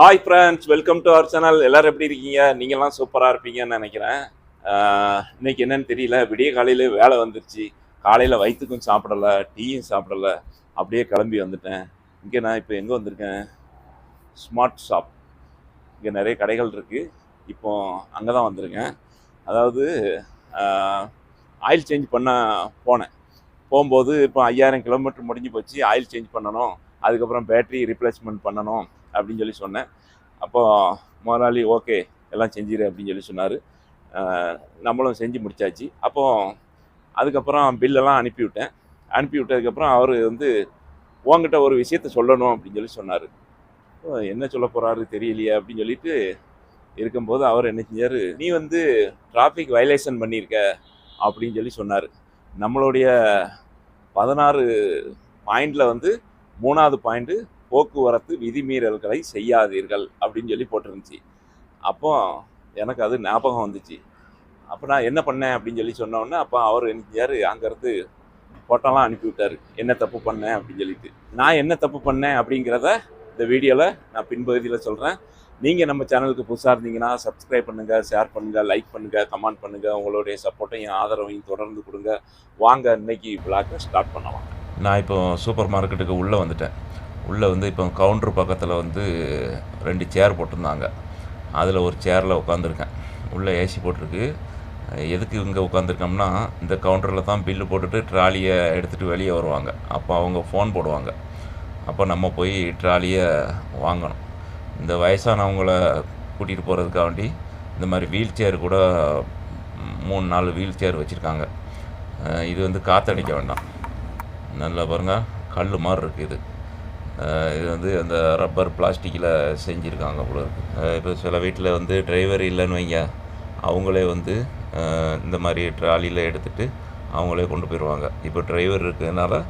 Hi friends welcome to our channel எல்லாரும் எப்படி இருக்கீங்க? நீங்கள்லாம் சூப்பராக இருப்பீங்கன்னு நினைக்கிறேன். இன்னைக்கு என்னன்னு தெரியல. விடிய காலையில் வேலை வந்துருச்சு. காலையில் வயிற்றுக்கும் சாப்பிடல டீயும் சாப்பிடல. அப்படியே கிளம்பி வந்துட்டேன். இங்கே நான் இப்போ எங்கே வந்திருக்கேன்? ஸ்மார்ட் ஷாப் இங்கே நிறைய கடைகள் இருக்குது இப்போ அங்கே தான் வந்திருக்கேன். அதாவது ஆயில் சேஞ்ச் பண்ண போனேன். போகும்போது இப்போ ஐயாயிரம் கிலோமீட்டர் முடிஞ்சு போச்சு. ஆயில் சேஞ்ச் பண்ணணும். அதுக்கப்புறம் பேட்டரி ரிப்ளேஸ்மெண்ட் பண்ணணும். அப்படின்னு சொல்லி சொன்னேன். அப்போ முதலாளி ஓகே எல்லாம் செஞ்சிரு அப்படின்னு சொல்லி சொன்னார். நம்மளும் செஞ்சு முடிச்சாச்சு. அப்போ அதுக்கப்புறம் பில்லெல்லாம் அனுப்பிவிட்டேன் அனுப்பி விட்டதுக்கப்புறம் அவர் வந்து உங்ககிட்ட ஒரு விஷயத்த சொல்லணும் அப்படின்னு சொல்லி சொன்னார். என்ன சொல்ல போகிறாரு தெரியலையே அப்படின்னு சொல்லிட்டு இருக்கும்போது அவர் என்ன செஞ்சார் நீ வந்து டிராஃபிக் வயலேஷன் பண்ணியிருக்க அப்படின்னு சொல்லி சொன்னார். நம்மளுடைய பதினாறு பாயிண்டில் வந்து மூணாவது பாயிண்ட்டு போக்குவரத்து விதிமீறல்களை செய்யாதீர்கள் அப்படின்னு சொல்லி போட்டிருந்துச்சு. அப்போ எனக்கு அது ஞாபகம் வந்துச்சு. அப்போ நான் என்ன பண்ணேன் அப்படின்னு சொல்லி சொன்னோன்னே அப்போ அவர் என்ன செஞ்சார் அங்கேருந்து ஃபோட்டோலாம் அனுப்பிவிட்டார். என்ன தப்பு பண்ணேன் அப்படின்னு சொல்லிட்டு. நான் என்ன தப்பு பண்ணேன் அப்படிங்கிறத இந்த வீடியோவில் நான் பின்பகுதியில் சொல்கிறேன் நீங்கள் நம்ம சேனலுக்கு புதுசாக இருந்தீங்கன்னா சப்ஸ்கிரைப் பண்ணுங்கள் ஷேர் பண்ணுங்கள் லைக் பண்ணுங்கள் கமெண்ட் பண்ணுங்கள் உங்களுடைய சப்போர்ட்டையும் ஆதரவையும் தொடர்ந்து கொடுங்க. வாங்க இன்னைக்கு பிளாக்கை ஸ்டார்ட் பண்ணலாம். நான் இப்போ சூப்பர் மார்க்கெட்டுக்கு உள்ளே வந்துட்டேன். உள்ளே வந்து இப்போ கவுண்டர் பக்கத்தில் வந்து ரெண்டு சேர் போட்டிருந்தாங்க. அதில் ஒரு சேரில் உட்காந்துருக்கேன் உள்ளே ஏசி போட்டிருக்கு. எதுக்கு இங்கே உட்காந்துருக்கோம்னா இந்த கவுண்டரில் தான் பில்லு போட்டுட்டு ட்ராலியை எடுத்துகிட்டு வெளியே வருவாங்க. அப்போ அவங்க ஃபோன் போடுவாங்க. அப்போ நம்ம போய் ட்ராலியை வாங்கணும். இந்த வயசானவங்கள கூட்டிகிட்டு போகிறதுக்காண்டி இந்த மாதிரி வீல் சேர் கூட மூணு நாலு வீல் சேர் வச்சுருக்காங்க. இது வந்து காற்றடிக்க வேண்டாம். நல்லா பாருங்க. கல் மாதிரி இருக்குது இது. இது வந்து அந்த ரப்பர் பிளாஸ்டிக்கில் செஞ்சுருக்காங்க போல இப்போ சில வீட்டில் வந்து டிரைவர் இல்லைன்னு வைங்க. அவங்களே வந்து இந்த மாதிரி ட்ராலியில் எடுத்துகிட்டு அவங்களே கொண்டு போயிடுவாங்க இப்போ டிரைவர் இருக்கிறதுனால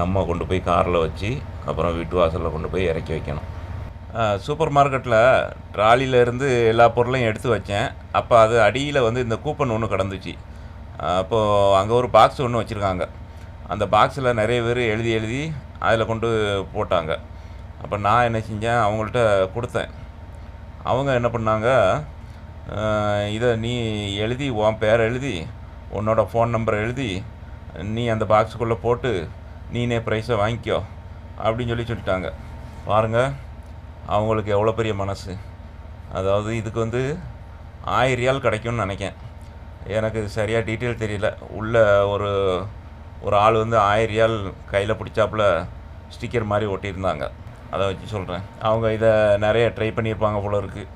நம்ம கொண்டு போய் காரில் வச்சு அப்புறம் வீட்டு வாசலில் கொண்டு போய் இறக்கி வைக்கணும். சூப்பர் மார்க்கெட்டில் ட்ராலியில் இருந்து எல்லா பொருளையும் எடுத்து வச்சேன். அப்போ அது அடியில் வந்து இந்த கூப்பன் ஒன்று கிடந்துச்சு. அப்போது அங்கே ஒரு பாக்ஸ் ஒன்று வச்சுருக்காங்க. அந்த பாக்ஸில் நிறைய பேர் எழுதி எழுதி அதில் கொண்டு போட்டாங்க. அப்போ நான் என்ன செஞ்சேன் அவங்கள்ட்ட கொடுத்தேன். அவங்க என்ன பண்ணாங்க இதை நீ எழுதி உன் பேர் எழுதி உன்னோட ஃபோன் நம்பர் எழுதி நீ அந்த பாக்ஸுக்குள்ளே போட்டு நீனே ப்ரைஸை வாங்கிக்கோ அப்படின்னு சொல்லி சொல்லிட்டாங்க. பாருங்கள் அவங்களுக்கு எவ்வளோ பெரிய மனசு. அதாவது இதுக்கு வந்து ஆயிரம் ரியால் கிடைக்கும்னு நினைக்கேன். எனக்கு சரியாக டீட்டெயில் தெரியல. உள்ள ஒரு ஒரு ஆள் வந்து ஆயிரம் ரியால் கையில் பிடிச்சாப்புல ஸ்டிக்கர் மாதிரி ஒட்டியிருந்தாங்க. அதை வச்சு சொல்கிறேன் அவங்க இதை நிறைய ட்ரை பண்ணியிருப்பாங்க போல இருக்குது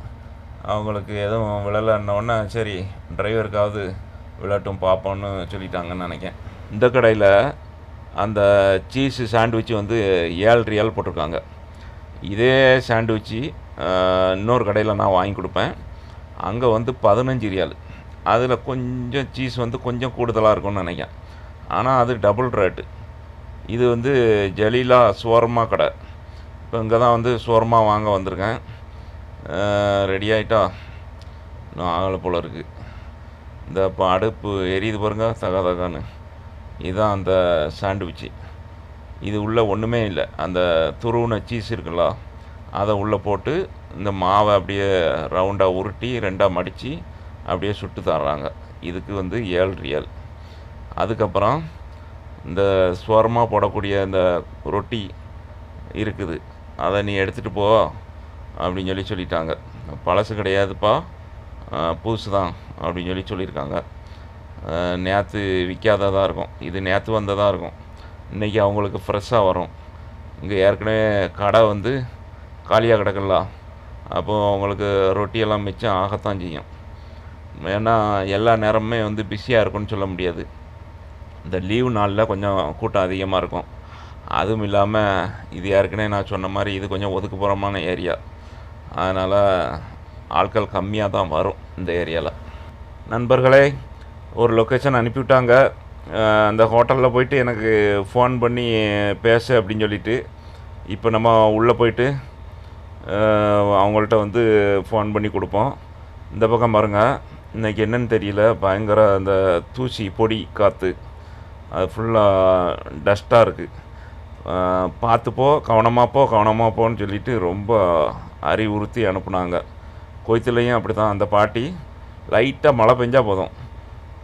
அவங்களுக்கு எதுவும் விழலைன்னொன்னே சரி டிரைவருக்காவது விளையாட்டும் பார்ப்போன்னு சொல்லிட்டாங்கன்னு நினைக்கேன் இந்த கடையில் அந்த சீஸு சாண்ட்விட்ச் வந்து ஏழு ரியால் போட்டிருக்காங்க. இதே சாண்ட்விச்சு இன்னொரு கடையில் நான் வாங்கி கொடுப்பேன். அங்கே வந்து பதினஞ்சு ரியால். அதில் கொஞ்சம் சீஸ் வந்து கொஞ்சம் கூடுதலாக இருக்கும்னு நினைக்கிறேன். ஆனால் அது டபுள் ரேட்டு இது வந்து ஜலீலா சுவர்மா கடை. இப்போ இங்கே தான் வந்து சுவர்மா வாங்க வந்திருக்கேன். ரெடி ஆகிட்டா இன்னும் ஆகலை போல இருக்குது இந்த இப்போ அடுப்பு எரியுது பாருங்க தக தகான்னு. இதுதான் அந்த சாண்ட்விச்சு இது உள்ளே ஒன்றுமே இல்லை. அந்த துருவின சீஸ் இருக்குல்ல அதை உள்ளே போட்டு இந்த மாவை அப்படியே ரவுண்டாக உருட்டி ரெண்டாக மடித்து அப்படியே சுட்டு தர்றாங்க. இதுக்கு வந்து ஏழு ரியல். அதுக்கப்புறம் இந்த ஸ்வரமாக போடக்கூடிய இந்த ரொட்டி இருக்குது. அதை நீ எடுத்துகிட்டு போ அப்படின்னு சொல்லி சொல்லிட்டாங்க. பழசு கிடையாதுப்பா. புதுசு தான் அப்படின்னு சொல்லி சொல்லியிருக்காங்க. நேற்று விற்காததாக இருக்கும். இது நேற்று வந்ததாக இருக்கும். இன்றைக்கி அவங்களுக்கு ஃப்ரெஷ்ஷாக வரும். இங்கே ஏற்கனவே கடை வந்து காலியாக கிடக்கல அப்போது அவங்களுக்கு ரொட்டியெல்லாம் மிச்சம் ஆகத்தான் செய்யும். ஏன்னா எல்லா நேரமுமே வந்து பிஸியாக இருக்கும்னு சொல்ல முடியாது. இந்த லீவு நாளில் கொஞ்சம் கூட்டம் அதிகமாக இருக்கும். அதுவும் இல்லாமல் இது ஏற்கனவே நான் சொன்ன மாதிரி இது கொஞ்சம் ஒதுக்குப்புறமான ஏரியா அதனால் ஆட்கள் கம்மியாக தான் வரும் இந்த ஏரியாவில் நண்பர்களே ஒரு லொக்கேஷன் அனுப்பிவிட்டாங்க. அந்த ஹோட்டலில் போயிட்டு எனக்கு ஃபோன் பண்ணி பேசு அப்படின்னு சொல்லிட்டு இப்போ நம்ம உள்ளே போயிட்டு அவங்கள்ட்ட வந்து ஃபோன் பண்ணி கொடுப்போம். இந்த பக்கம் பாருங்கள் இன்றைக்கி என்னன்னு தெரியல. பயங்கர அந்த தூசி பொடி காற்று அது ஃபுல்லாக டஸ்ட்டாக இருக்குது பார்த்துப்போ கவனமாக போ கவனமாக போன்னு சொல்லிட்டு ரொம்ப அறிவுறுத்தி அனுப்புனாங்க. கொய்த்துலேயும் அப்படி தான் அந்த பாட்டி லைட்டாக மழை பெஞ்சால் போதும்.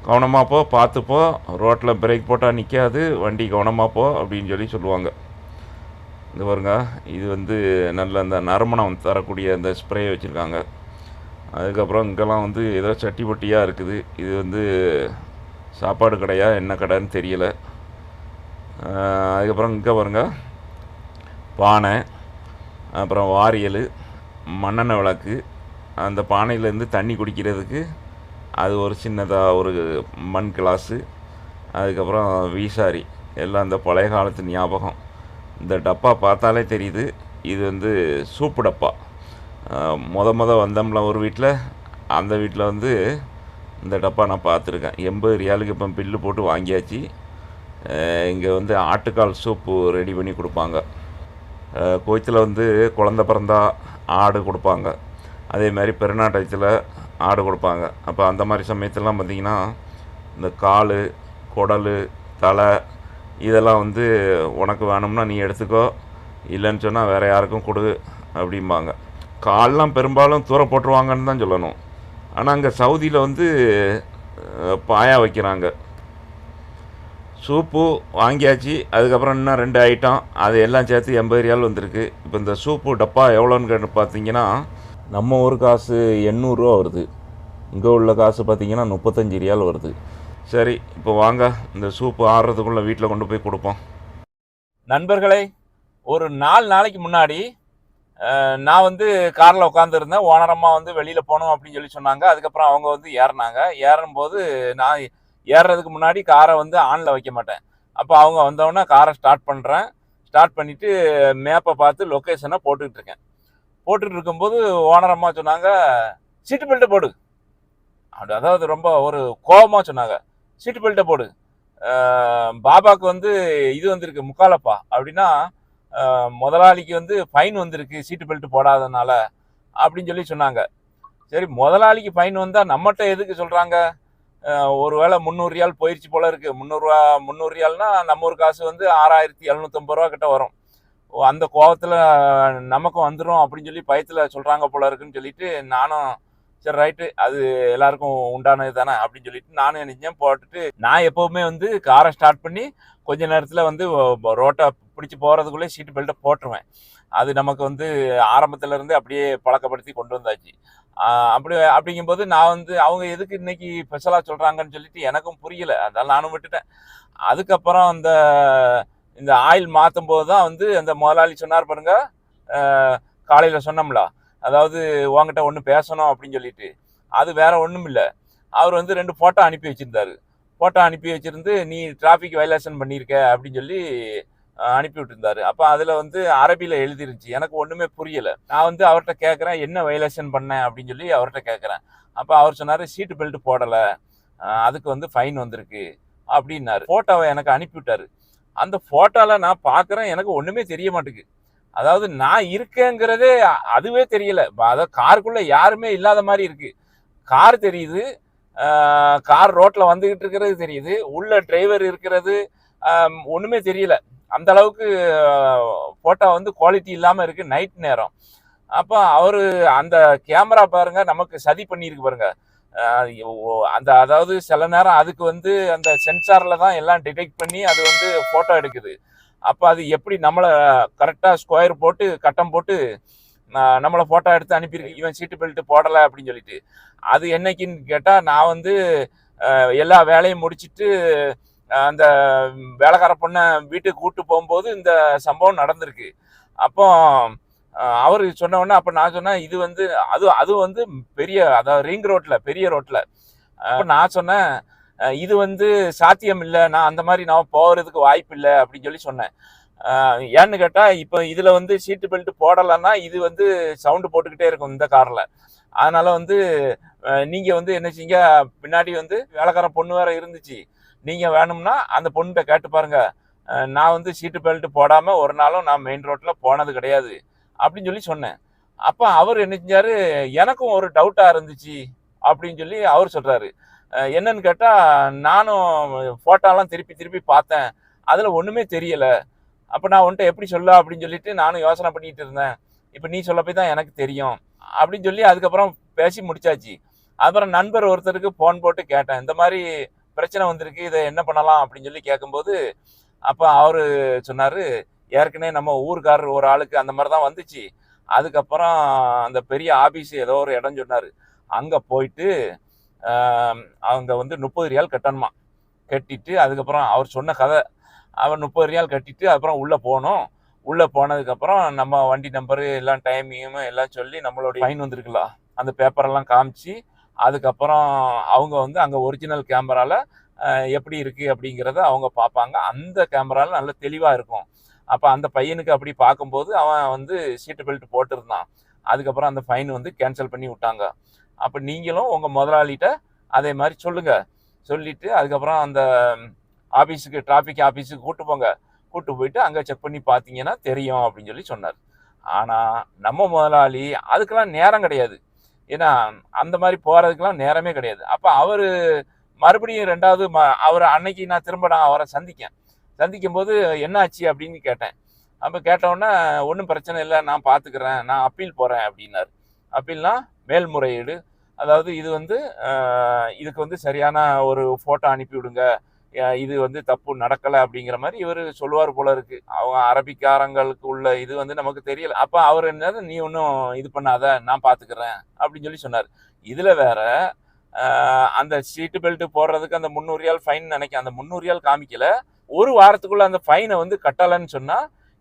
கவனமாக போ பார்த்துப்போ ரோட்டில் பிரேக் போட்டால் நிற்காது வண்டி கவனமாக போ அப்படின்னு சொல்லி சொல்லுவாங்க. இந்த பாருங்க இது வந்து நல்ல அந்த நறுமணம் தரக்கூடிய அந்த ஸ்ப்ரே வச்சுருக்காங்க. அதுக்கப்புறம் இங்கெல்லாம் வந்து ஏதோ சட்டி பொட்டியாக இருக்குது. இது வந்து சாப்பாடு கடையா என்ன கடைன்னு தெரியல. அதுக்கப்புறம் இங்கே பாருங்க. பானை அப்புறம் வாரியல் மண்ணெண்ணெய் விளக்கு அந்த பானையிலேருந்து தண்ணி குடிக்கிறதுக்கு அது ஒரு சின்னதாக ஒரு மண் கிளாஸு அதுக்கப்புறம் வீசாரி. எல்லாம் அந்த பழைய காலத்து ஞாபகம். இந்த டப்பா பார்த்தாலே தெரியுது இது வந்து சூப்பு டப்பா. மொத மொதல் வந்தோம்ல ஒரு வீட்டில் அந்த வீட்டில் வந்து இந்த டப்பா நான் பார்த்துருக்கேன். எண்பது ரியாலுக்கு இப்போ பில்லு போட்டு வாங்கியாச்சு. இங்கே வந்து ஆட்டுக்கால் சூப்பு ரெடி பண்ணி கொடுப்பாங்க. கோயத்தில் வந்து குழந்த பிறந்தா ஆடு கொடுப்பாங்க. அதே மாதிரி பெருநாட்டத்தில் ஆடு கொடுப்பாங்க. அப்போ அந்த மாதிரி சமயத்துலலாம் பார்த்திங்கன்னா இந்த கால் குடல் தலை இதெல்லாம் வந்து உனக்கு வேணும்னா நீ எடுத்துக்கோ. இல்லைன்னு சொன்னால் வேறு யாருக்கும் கொடு அப்படிம்பாங்க. கால்லாம் பெரும்பாலும் தூர போட்டுருவாங்கன்னு தான் சொல்லணும். ஆனால் அங்கே சவுதியில் வந்து பாயா வைக்கிறாங்க. சூப்பு வாங்கியாச்சு. அதுக்கப்புறம் இன்னும் ரெண்டு ஐட்டம். அது எல்லாம் சேர்த்து எண்பது ரியால் வந்திருக்கு. இப்போ இந்த சூப்பு டப்பா எவ்வளோன்னு பார்த்தீங்கன்னா நம்ம ஊர் காசு எண்ணூறுரூவா வருது. இங்கே உள்ள காசு பார்த்தீங்கன்னா முப்பத்தஞ்சு ரியால் வருது. சரி இப்போ வாங்க. இந்த சூப்பு ஆடுறதுக்குள்ளே வீட்டில் கொண்டு போய் கொடுப்போம். நண்பர்களே ஒரு நாலு நாளைக்கு முன்னாடி நான் வந்து காரில் உட்காந்துருந்தேன் ஓனரம்மா வந்து வெளியில் போகணும் அப்படின்னு சொல்லி சொன்னாங்க. அதுக்கப்புறம் அவங்க வந்து ஏறினாங்க. ஏறும்போது நான் ஏறுறதுக்கு முன்னாடி காரை வந்து ஆனில் வைக்க மாட்டேன். அப்போ அவங்க வந்தோடனே காரை ஸ்டார்ட் பண்ணுறேன் ஸ்டார்ட் பண்ணிவிட்டு மேப்பை பார்த்து லொக்கேஷனை போட்டுக்கிட்டு இருக்கேன். போட்டுட்டு இருக்கும்போது ஓனரம்மா சொன்னாங்க சீட்டு பெல்ட்டை போடு. அப்படி அதாவது ரொம்ப ஒரு கோபமாக சொன்னாங்க சீட்டு பெல்ட்டை போடு. பாபாவுக்கு வந்து இது வந்திருக்கு முக்காலப்பா. அப்படின்னா முதலாளிக்கு வந்து ஃபைன் வந்திருக்கு சீட்டு பெல்ட் போடாதனால அப்படின்னு சொல்லி சொன்னாங்க. சரி முதலாளிக்கு ஃபைன் வந்தால் நம்மகிட்ட எதுக்கு சொல்கிறாங்க ஒருவேளை முந்நூறு ரியால் போயிடுச்சு போல இருக்குது முந்நூறுரூவா முந்நூறு ரியால்னா நம்ம ஒரு காசு வந்து ஆறாயிரத்தி எழுநூத்தம்பது ரூபா கிட்ட வரும். ஓ, அந்த கோவத்தில் நமக்கும் வந்துடும் அப்படின்னு சொல்லி பயத்தில் சொல்கிறாங்க போல இருக்குன்னு சொல்லிட்டு நானும் சரி ரைட்டு அது எல்லாருக்கும் உண்டானது தானே அப்படின்னு சொல்லிட்டு நானும் நினைச்சேன். போட்டுட்டு நான் எப்போவுமே வந்து காரை ஸ்டார்ட் பண்ணி கொஞ்ச நேரத்தில் வந்து ரோட்டை பிடிச்சி போகிறதுக்குள்ளே சீட்டு பெல்ட்டை போட்டுருவேன். அது நமக்கு வந்து ஆரம்பத்துலேருந்து அப்படியே பழக்கப்படுத்தி கொண்டு வந்தாச்சு. அப்படி அப்படிங்கும்போது நான் வந்து அவங்க எதுக்கு இன்னைக்கு ஸ்பெஷலாக சொல்கிறாங்கன்னு சொல்லிட்டு எனக்கும் புரியல. அதனால் நானும் விட்டுட்டேன். அதுக்கப்புறம் அந்த இந்த ஆயில் மாற்றும் போது தான் வந்து அந்த முதலாளி சொன்னார் பாருங்க காலையில் சொன்னோம்ல அதாவது உங்ககிட்ட ஒன்று பேசணும் அப்படின்னு சொல்லிட்டு. அது வேற ஒன்றும் இல்லை. அவர் வந்து ரெண்டு ஃபோட்டோ அனுப்பி வச்சுருந்தாரு. ஃபோட்டோ அனுப்பி வச்சுருந்து நீ டிராஃபிக் வயலேஷன் பண்ணியிருக்க அப்படின்னு சொல்லி அனுப்பி விட்டுருந்தாரு அப்போ அதில் வந்து அரபியில் எழுதிருந்துச்சு. எனக்கு ஒன்றுமே புரியலை. நான் வந்து அவர்கிட்ட கேட்குறேன் என்ன வயலேஷன் பண்ணேன் அப்படின்னு சொல்லி அவர்கிட்ட கேட்குறேன் அப்போ அவர் சொன்னார் சீட்டு பெல்ட் போடலை. அதுக்கு வந்து ஃபைன் வந்திருக்கு. அப்படின்னாரு. ஃபோட்டோவை எனக்கு அனுப்பி விட்டாரு அந்த ஃபோட்டோவில் நான் பார்க்குறேன் எனக்கு ஒன்றுமே தெரிய மாட்டேங்குது. அதாவது நான் இருக்கேங்கிறதே அதுவே தெரியல. அதாவது காருக்குள்ளே யாருமே இல்லாத மாதிரி இருக்குது கார் தெரியுது. கார் ரோட்டில் வந்துக்கிட்டு இருக்கிறது தெரியுது. உள்ள டிரைவர் இருக்கிறது. ஒன்றுமே தெரியல. அந்த அளவுக்கு ஃபோட்டோ வந்து குவாலிட்டி இல்லாமல் இருக்கு நைட் நேரம். அப்போ அவர் அந்த கேமரா பாருங்க நமக்கு சதி பண்ணியிருக்கு பாருங்க. அந்த அதாவது சில நேரம் அதுக்கு வந்து அந்த சென்சாரில் தான் எல்லாம் டிடெக்ட் பண்ணி அது வந்து ஃபோட்டோ எடுக்குது. அப்போ அது எப்படி நம்மளை கரெக்டாக ஸ்கொயர் போட்டு கட்டம் போட்டு நம்மளை ஃபோட்டோ எடுத்து அனுப்பியிருக்கு. இவன் சீட்டு பெல்ட் போடலை அப்படின்னு சொல்லிட்டு. அது என்னைக்குன்னு கேட்டால் நான் வந்து எல்லா வேலையும் முடிச்சுட்டு அந்த வேலைக்கார பொண்ணை வீட்டுக்கு கூட்டு போகும்போது இந்த சம்பவம் நடந்திருக்கு. அப்போ அவர் சொன்ன உடனே அப்போ நான் சொன்னேன் இது வந்து அது அது வந்து பெரிய அதாவது ரிங் ரோட்டில் பெரிய ரோட்டில் அப்போ நான் சொன்னேன் இது வந்து சாத்தியம் இல்லை நான் அந்த மாதிரி நான் போகிறதுக்கு வாய்ப்பு இல்லை அப்படின்னு சொல்லி சொன்னேன். ஏன்னு கேட்டால் இப்போ இதில் வந்து சீட்டு பெல்ட் போடலைன்னா இது வந்து சவுண்டு போட்டுக்கிட்டே இருக்கும் இந்த காரில் அதனால் வந்து நீங்கள் வந்து என்ன செய்யுங்க பின்னாடி வந்து வேலைக்கார பொண்ணு வேற இருந்துச்சு. நீங்கள் வேணும்னா அந்த பொண்ணுகிட்ட கேட்டு பாருங்கள் நான் வந்து சீட்டு பெல்ட் போடாமல் ஒரு நாளும் நான் மெயின் ரோட்டில் போனது கிடையாது. அப்படின்னு சொல்லி சொன்னேன். அப்போ அவர் என்ன செஞ்சார்? எனக்கும் ஒரு டவுட்டாக இருந்துச்சு அப்படின்னு சொல்லி அவர் சொல்கிறாரு என்னன்னு கேட்டால் நானும் ஃபோட்டோலாம் திருப்பி திருப்பி பார்த்தேன். அதில் ஒன்றுமே தெரியலை. அப்போ நான் உன்ட்ட எப்படி சொல்ல அப்படின்னு சொல்லிட்டு நானும் யோசனை பண்ணிகிட்டு இருந்தேன். இப்போ நீ சொல்ல போய் தான் எனக்கு தெரியும். அப்படின்னு சொல்லி அதுக்கப்புறம் பேசி முடிச்சாச்சு. அப்புறம் நண்பர் ஒருத்தருக்கு ஃபோன் போட்டு கேட்டேன். இந்த மாதிரி பிரச்சனை வந்திருக்கு இதை என்ன பண்ணலாம் அப்படின்னு சொல்லி கேட்கும்போது அப்போ அவர் சொன்னார் ஏற்கனவே நம்ம ஊருக்காரர் ஒரு ஆளுக்கு அந்த மாதிரி தான் வந்துச்சு. அதுக்கப்புறம் அந்த பெரிய ஆபீஸ் ஏதோ ஒரு இடம் சொன்னார். அங்கே போயிட்டு அவங்க வந்து முப்பது ரியால் கட்டணுமா? கட்டிட்டு அதுக்கப்புறம் அவர் சொன்ன கதை அவன் முப்பது ரியால் கட்டிட்டு அப்புறம் உள்ளே போனோம். உள்ளே போனதுக்கப்புறம் நம்ம வண்டி நம்பரு எல்லாம் டைமிங்கும் எல்லாம் சொல்லி நம்மளுடைய ஃபைன் வந்திருக்கலாம் அந்த பேப்பரெல்லாம் காமிச்சு அதுக்கப்புறம் அவங்க வந்து அங்கே ஒரிஜினல் கேமராவில் எப்படி இருக்குது அப்படிங்கிறத அவங்க பார்ப்பாங்க. அந்த கேமராவில் நல்ல தெளிவாக இருக்கும். அப்போ அந்த பையனுக்கு அப்படி பார்க்கும்போது அவன் வந்து சீட்டு பெல்ட் போட்டிருந்தான். அதுக்கப்புறம் அந்த ஃபைன் வந்து கேன்சல் பண்ணி விட்டாங்க. அப்போ நீங்களும் உங்கள் முதலாளிகிட்ட அதே மாதிரி சொல்லுங்கள் சொல்லிவிட்டு அதுக்கப்புறம் அந்த ஆஃபீஸுக்கு டிராஃபிக் ஆஃபீஸுக்கு கூப்பிட்டு போங்க. கூப்பிட்டு போயிட்டு அங்கே செக் பண்ணி பார்த்தீங்கன்னா தெரியும் அப்படின்னு சொல்லி சொன்னார். ஆனால் நம்ம முதலாளி அதுக்கெல்லாம் நேரம் கிடையாது. ஏன்னா அந்த மாதிரி போகிறதுக்கெல்லாம் நேரமே கிடையாது. அப்போ அவர் மறுபடியும் ரெண்டாவது ம அவர் அன்னைக்கு நான் திரும்ப நான் அவரை சந்திக்கேன். சந்திக்கும் போது என்னாச்சு அப்படின்னு கேட்டேன். அப்போ கேட்டவுடனே ஒன்றும் பிரச்சனை இல்லை நான் பார்த்துக்கிறேன் நான் அப்பீல் போகிறேன் அப்படின்னாரு. அப்பீல்னா மேல்முறையீடு. அதாவது இது வந்து இதுக்கு வந்து சரியான ஒரு ஃபோட்டோ அனுப்பி விடுங்க இது வந்து தப்பு நடக்கலை அப்படிங்கிற மாதிரி இவர் சொல்லுவார் போல இருக்கு. அவங்க அரபிக்காரங்களுக்கு உள்ள இது வந்து நமக்கு தெரியல. அப்போ அவர் என்ன நீ ஒன்றும் இது பண்ணாத நான் பார்த்துக்கிறேன் அப்படின்னு சொல்லி சொன்னார். இதில் வேற அந்த சீட்டு பெல்ட் போடுறதுக்கு அந்த முந்நூறு ரியால் ஃபைன் நினைக்க அந்த முந்நூறு ரியால் காமிக்கல. ஒரு வாரத்துக்குள்ள அந்த ஃபைனை வந்து கட்டலைன்னு சொன்னா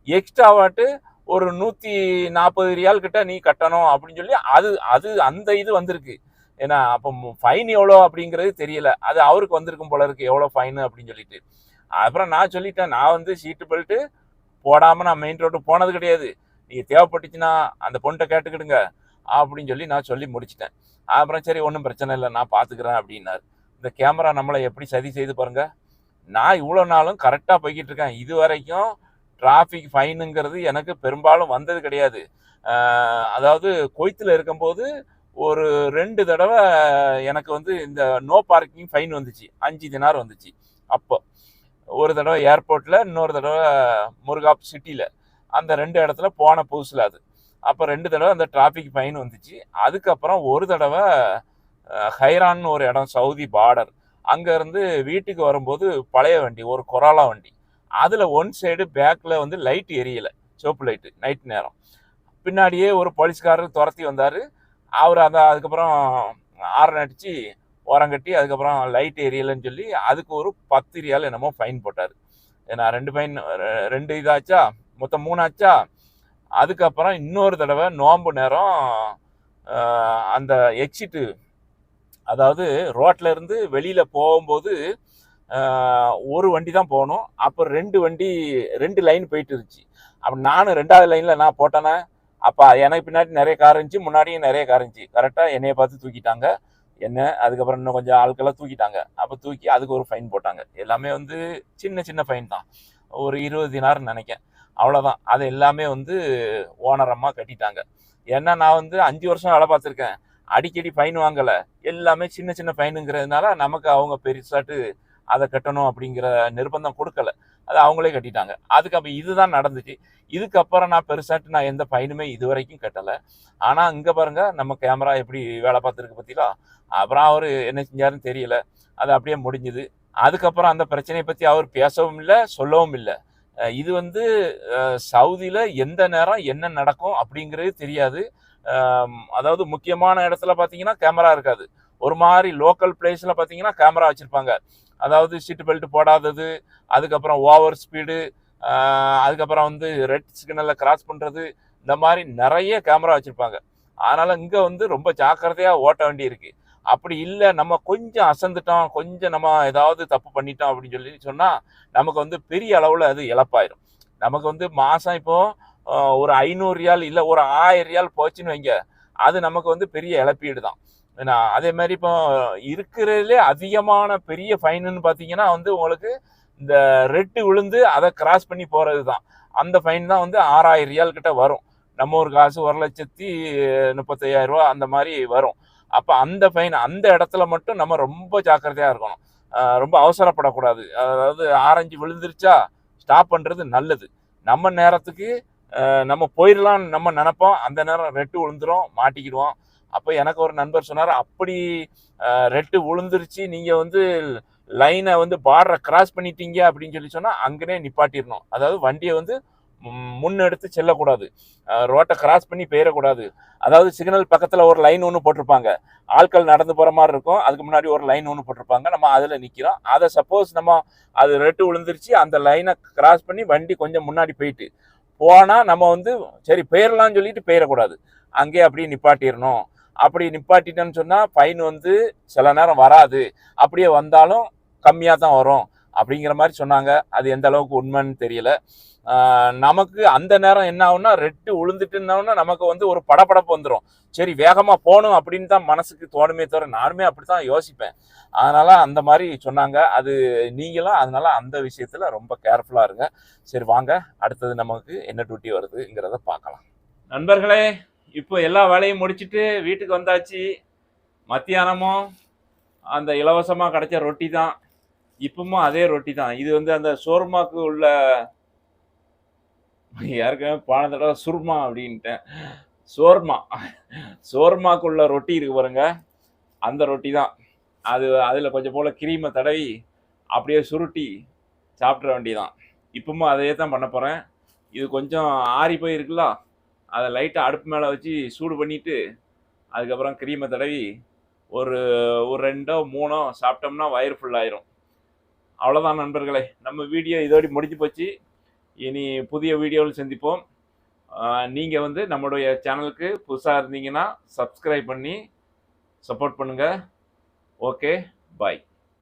எக்ஸ்ட்ராவாட்டு ஒரு நூத்தி நாற்பது ரியால் கிட்ட நீ கட்டணும் அப்படின்னு சொல்லி அது அது அந்த இது வந்திருக்கு. ஏன்னா அப்போ ஃபைன் எவ்வளோ அப்படிங்கிறது தெரியல. அது அவருக்கு வந்திருக்கும் போல இருக்கு. எவ்வளோ ஃபைனு அப்படின்னு சொல்லிட்டு. அப்புறம் நான் சொல்லிட்டேன் நான் வந்து சீட்டு பெல்ட்டு போடாமல் நான் மெயின் ரோட்டு போனது கிடையாது. நீங்கள் தேவைப்பட்டுச்சுன்னா அந்த பொண்ணை கேட்டுக்கிடுங்க அப்படின்னு சொல்லி நான் சொல்லி முடிச்சிட்டேன். அப்புறம் சரி ஒன்றும் பிரச்சனை இல்லை நான் பார்த்துக்கிறேன் அப்படின்னாரு. இந்த கேமரா நம்மளை எப்படி சதி செய்து பாருங்கள் நான் இவ்வளோ நாளும் கரெக்டாக போய்கிட்டு இருக்கேன். இது வரைக்கும் டிராஃபிக் ஃபைனுங்கிறது எனக்கு பெரும்பாலும் வந்தது கிடையாது. அதாவது கொய்த்தில் இருக்கும்போது ஒரு ரெண்டு தடவை எனக்கு வந்து இந்த நோ பார்க்கிங் ஃபைன் வந்துச்சு. அஞ்சு தினார் வந்துச்சு. அப்போ ஒரு தடவை ஏர்போர்ட்டில் இன்னொரு தடவை முருகாப் சிட்டியில் அந்த ரெண்டு இடத்துல போன புதுசில் அது. அப்போ ரெண்டு தடவை அந்த டிராஃபிக் ஃபைன் வந்துச்சு. அதுக்கப்புறம் ஒரு தடவை ஹைரான்னு ஒரு இடம் சவுதி பார்டர் அங்கேருந்து வீட்டுக்கு வரும்போது பழைய வண்டி ஒரு கொராலா வண்டி. அதில் ஒன் சைடு பேக்கில் வந்து லைட் எரியலை. சோப்பு லைட்டு நைட் நேரம். பின்னாடியே ஒரு போலீஸ்காரர் துரத்தி வந்தார். அவர் அந்த அதுக்கப்புறம் ஆரன் அடித்து ஓரங்கட்டி அதுக்கப்புறம் லைட் எரியலைன்னு சொல்லி அதுக்கு ஒரு பத்து ரியால் என்னமோ ஃபைன் போட்டார். ஏன்னா ரெண்டு ஃபைன் ரெண்டு இதாச்சா? மொத்தம் மூணாச்சா? அதுக்கப்புறம் இன்னொரு தடவை நோன்பு நேரம் அந்த எக்ஸிட்டு அதாவது ரோட்டில் இருந்து வெளியில் போகும்போது ஒரு வண்டி தான் போகணும். அப்போ ரெண்டு வண்டி ரெண்டு லைன் போயிட்டு இருந்துச்சு. அப்போ நானும் ரெண்டாவது லைனில் நான் போட்டேனே. அப்போ எனக்கு பின்னாடி நிறைய கார் இருந்துச்சு முன்னாடியும் நிறைய கார் இருந்துச்சு. கரெக்டாக என்னைய பார்த்து தூக்கிட்டாங்க. என்ன அதுக்கப்புறம் இன்னும் கொஞ்சம் ஆட்கள்லாம் தூக்கிட்டாங்க. அப்போ தூக்கி அதுக்கு ஒரு ஃபைன் போட்டாங்க. எல்லாமே வந்து சின்ன சின்ன ஃபைன் தான். ஒரு இருபது தினார்னு நினைக்கேன் அவ்வளோதான் அது எல்லாமே வந்து ஓனரமாக கட்டிட்டாங்க. ஏன்னா நான் வந்து அஞ்சு வருஷம் வேலை பார்த்துருக்கேன். அடிக்கடி ஃபைன் வாங்கலை. எல்லாமே சின்ன சின்ன ஃபைனுங்கிறதுனால நமக்கு அவங்க பெருசாட்டு அதை கட்டணும் அப்படிங்கிற நிர்பந்தம் கொடுக்கல. அது அவங்களே கட்டிட்டாங்க. அதுக்கு அப்போ இதுதான் நடந்துச்சு. இதுக்கப்புறம் நான் பெருசாட்டு நான் எந்த பயனுமே இது வரைக்கும் கட்டலை. ஆனால் இங்கே பாருங்க நம்ம கேமரா எப்படி வேலை பார்த்துருக்கு பற்றிலா அப்புறம் அவர் என்ன செஞ்சாருன்னு தெரியல. அது அப்படியே முடிஞ்சுது. அதுக்கப்புறம் அந்த பிரச்சனையை பற்றி அவர் பேசவும் இல்லை சொல்லவும் இல்லை. இது வந்து சவுதியில் எந்த நேரம் என்ன நடக்கும் அப்படிங்கிறது தெரியாது. அதாவது முக்கியமான இடத்துல பார்த்தீங்கன்னா கேமரா இருக்காது. ஒரு மாதிரி லோக்கல் பிளேஸில் பார்த்தீங்கன்னா கேமரா வச்சுருப்பாங்க. அதாவது சீட்டு பெல்ட் போடாதது அதுக்கப்புறம் ஓவர் ஸ்பீடு அதுக்கப்புறம் வந்து ரெட் சிக்னலில் கிராஸ் பண்ணுறது இந்த மாதிரி நிறைய கேமரா வச்சுருப்பாங்க. அதனால் இங்கே வந்து ரொம்ப ஜாக்கிரதையாக ஓட்ட வேண்டி அப்படி இல்லை நம்ம கொஞ்சம் அசந்துட்டோம் கொஞ்சம் நம்ம ஏதாவது தப்பு பண்ணிட்டோம் அப்படின்னு சொல்லி சொன்னால் நமக்கு வந்து பெரிய அளவில் அது இழப்பாயிரும். நமக்கு வந்து மாதம் இப்போது ஒரு ஐநூறு ரியால் இல்லை ஒரு ஆயிரம் ரியால் போச்சுன்னு வைங்க அது நமக்கு வந்து பெரிய இழப்பீடு தான் நான் அதே மாதிரி இப்போ இருக்கிறதுலே அதிகமான பெரிய ஃபைனுன்னு பார்த்தீங்கன்னா வந்து உங்களுக்கு இந்த ரெட்டு விழுந்து அதை கிராஸ் பண்ணி போகிறது தான் அந்த ஃபைன் தான் வந்து ஆறாயிரம் ரியால் கிட்ட வரும். நம்ம ஒரு காசு ஒரு லட்சத்தி முப்பத்தையாயிரம் ரூபா அந்த மாதிரி வரும். அப்போ அந்த ஃபைன் அந்த இடத்துல மட்டும் நம்ம ரொம்ப ஜாக்கிரதையாக இருக்கணும். ரொம்ப அவசரப்படக்கூடாது. அதாவது ஆரஞ்சு விழுந்துருச்சா ஸ்டாப் பண்ணுறது நல்லது. நம்ம நேரத்துக்கு நம்ம போயிடலாம்னு நம்ம நினப்போம். அந்த நேரம் ரெட்டு விழுந்துரும் மாட்டிக்கிடுவோம். அப்போ எனக்கு ஒரு நண்பர் சொன்னார் அப்படி ரெட்டு விழுந்துருச்சு நீங்கள் வந்து லைனை வந்து பார்டரை கிராஸ் பண்ணிட்டீங்க அப்படின்னு சொல்லி சொன்னால் அங்கனே நிப்பாட்டிடணும். அதாவது வண்டியை வந்து முன்னெடுத்து செல்லக்கூடாது. ரோட்டை கிராஸ் பண்ணி போயிடக்கூடாது அதாவது சிக்னல் பக்கத்தில் ஒரு லைன் ஒன்று போட்டிருப்பாங்க. ஆட்கள் நடந்து போகிற மாதிரி இருக்கும். அதுக்கு முன்னாடி ஒரு லைன் ஒன்று போட்டிருப்பாங்க. நம்ம அதில் நிற்கிறோம் அதை சப்போஸ் நம்ம அது ரெட்டு விழுந்துருச்சு அந்த லைனை கிராஸ் பண்ணி வண்டி கொஞ்சம் முன்னாடி போயிட்டு போனால் நம்ம வந்து சரி போயிடலாம்னு சொல்லிட்டு போயிடக்கூடாது அங்கேயே அப்படியே நிப்பாட்டிடணும். அப்படி நிப்பாட்டிட்டேன்னு சொன்னால் ஃபைன் வந்து சில நேரம் வராது. அப்படியே வந்தாலும் கம்மியாக தான் வரும். அப்படிங்கிற மாதிரி சொன்னாங்க. அது எந்த அளவுக்கு உண்மைன்னு தெரியல. நமக்கு அந்த நேரம் என்ன ஆகும்னா ரெட்டு உளுந்துட்டுன்னா நமக்கு வந்து ஒரு படபடப்பு வந்துடும் சரி வேகமாக போகணும் அப்படின்னு தான் மனசுக்கு தோணுமே தவிர நானுமே அப்படி தான் யோசிப்பேன். அதனால் அந்த மாதிரி சொன்னாங்க. அது நீங்களும் அதனால் அந்த விஷயத்தில் ரொம்ப கேர்ஃபுல்லாக இருங்க. சரி வாங்க. அடுத்தது நமக்கு என்ன டியூட்டி வருதுங்கிறத பார்க்கலாம். நண்பர்களே இப்போ எல்லா வேலையும் முடிச்சிட்டு வீட்டுக்கு வந்தாச்சு. மத்தியானமும் அந்த இலவசமாக கிடைச்ச ரொட்டி தான். இப்பவும் அதே ரொட்டி தான். இது வந்து அந்த சோர்மாக்கு உள்ள யாருக்குமே பான தடவை சுர்மா அப்படின்ட்டேன். சோர்மா. சோர்மாக்குள்ள ரொட்டி இருக்கு பாருங்க. அந்த ரொட்டி தான். அது அதில் கொஞ்சம் போல் கிரீமை தடவி அப்படியே சுருட்டி சாப்பிட்ற வேண்டியதான் இப்பவும் அதையே தான் பண்ண போகிறேன் இது கொஞ்சம் ஆறி போயிருக்குல்ல? அதை லைட்டாக அடுப்பு மேலே வச்சு சூடு பண்ணிவிட்டு அதுக்கப்புறம் க்ரீமை தடவி ஒரு ஒரு ரெண்டோ மூணோ சாப்பிட்டோம்னா வயிறு ஃபுல்லாயிரும் அவ்வளோதான் நண்பர்களே. நம்ம வீடியோ இதோடி முடிஞ்சு போச்சு. இனி புதிய வீடியோவில் சந்திப்போம். நீங்கள் வந்து நம்மளுடைய சேனலுக்கு புதுசாக இருந்தீங்கன்னா சப்ஸ்கிரைப் பண்ணி சப்போர்ட் பண்ணுங்கள் ஓகே பாய்